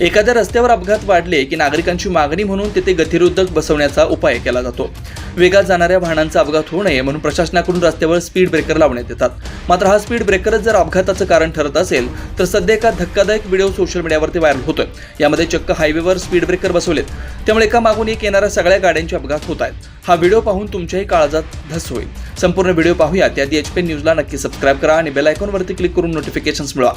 एखाद्या रस्त्यावर अपघात वाढले की नागरिकांची मागणी म्हणून तेथे गतिरोधक बसवण्याचा उपाय केला जातो. वेगात जाणाऱ्या वाहनांचा अपघात होऊ नये म्हणून प्रशासनाकडून रस्त्यावर स्पीड ब्रेकर लावण्यात येतात. मात्र हा स्पीड ब्रेकरच जर अपघाताचं कारण ठरत असेल तर सध्या एका धक्कादायक व्हिडिओ सोशल मीडियावरती व्हायरल होतोय. यामध्ये चक्क हायवेवर स्पीड ब्रेकर बसवलेत. त्यामुळे एका मागून एक येणाऱ्या सगळ्या गाड्यांचे अपघात होत आहेत. हा व्हिडिओ पाहून तुमच्याही काळजात धस होईल. संपूर्ण व्हिडिओ पाहूया. त्याआधी एच पी न्यूजला नक्की सबस्क्राईब करा आणि बेल आयकॉनवरती क्लिक करून नोटिफिकेशन्स मिळवा.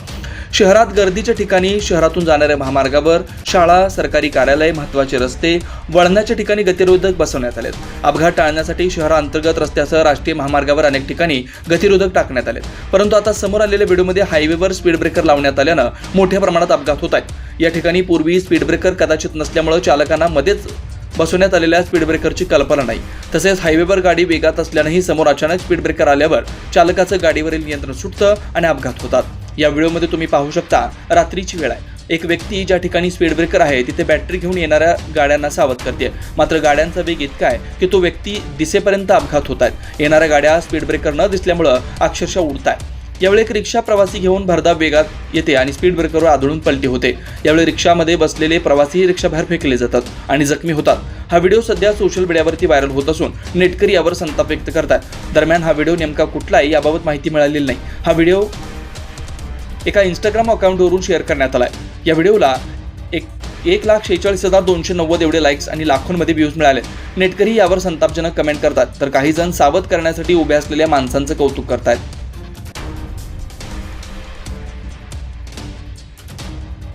शहरात गर्दीच्या ठिकाणी शहरातून जाणाऱ्या महामार्गावर शाळा सरकारी कार्यालय महत्त्वाचे रस्ते वळणाच्या ठिकाणी गतिरोधक बसवण्यात आलेत. अपघात टाळण्यासाठी शहराअंतर्गत रस्त्यासह राष्ट्रीय महामार्गावर अनेक ठिकाणी गतिरोधक टाकण्यात आले परंतु आता समोर आलेल्या व्हिडिओमध्ये हायवेवर स्पीड ब्रेकर लावण्यात आल्यानं मोठ्या प्रमाणात अपघात होत आहेत. या ठिकाणी पूर्वी स्पीड ब्रेकर कदाचित नसल्यामुळे चालकांना मध्येच बसवण्यात आलेल्या स्पीड ब्रेकरची कल्पना नाही. तसेच हायवेवर गाडी वेगात असल्यानंही समोर अचानक स्पीड ब्रेकर आल्यावर चालकाचं गाडीवरील नियंत्रण सुटतं आणि अपघात होतात. या व्हिडिओमध्ये तुम्ही पाहू शकता रात्रीची वेळ आहे. एक व्यक्ती ज्या ठिकाणी स्पीड ब्रेकर आहे तिथे बॅटरी घेऊन येणाऱ्या गाड्यांना सावध करते. मात्र गाड्यांचा वेग इतका आहे की तो व्यक्ती दिसेपर्यंत अपघात होत आहेत येणाऱ्या गाड्या स्पीड ब्रेकर न दिसल्यामुळं अक्षरशः उडत आहेत यावेळी एक रिक्षा प्रवासी घेऊन भरधाव वेगात येते आणि स्पीड ब्रेकरवर आदळून पलटी होते. यावेळी रिक्षामध्ये बसलेले प्रवासीही रिक्षाबाहेर फेकले जातात आणि जखमी होतात. हा व्हिडिओ सध्या सोशल मीडियावरती व्हायरल होत असून नेटकरी यावर संताप व्यक्त करतात दरम्यान हा व्हिडिओ नेमका कुठला आहे याबाबत माहिती मिळालेली नाही. हा व्हिडिओ एका इंस्टाग्राम अकाउंटवरून शेअर करण्यात आला आहे या व्हिडिओला एक एक लाख शेहेचाळीस हजार दोनशे नव्वद एवढे लाईक्स आणि लाखोंमध्ये व्ह्यूज मिळाले. नेटकरी यावर संतापजनक कमेंट करतात. तर काही जण सावध करण्यासाठी उभे असलेल्या माणसांचं कौतुक करतात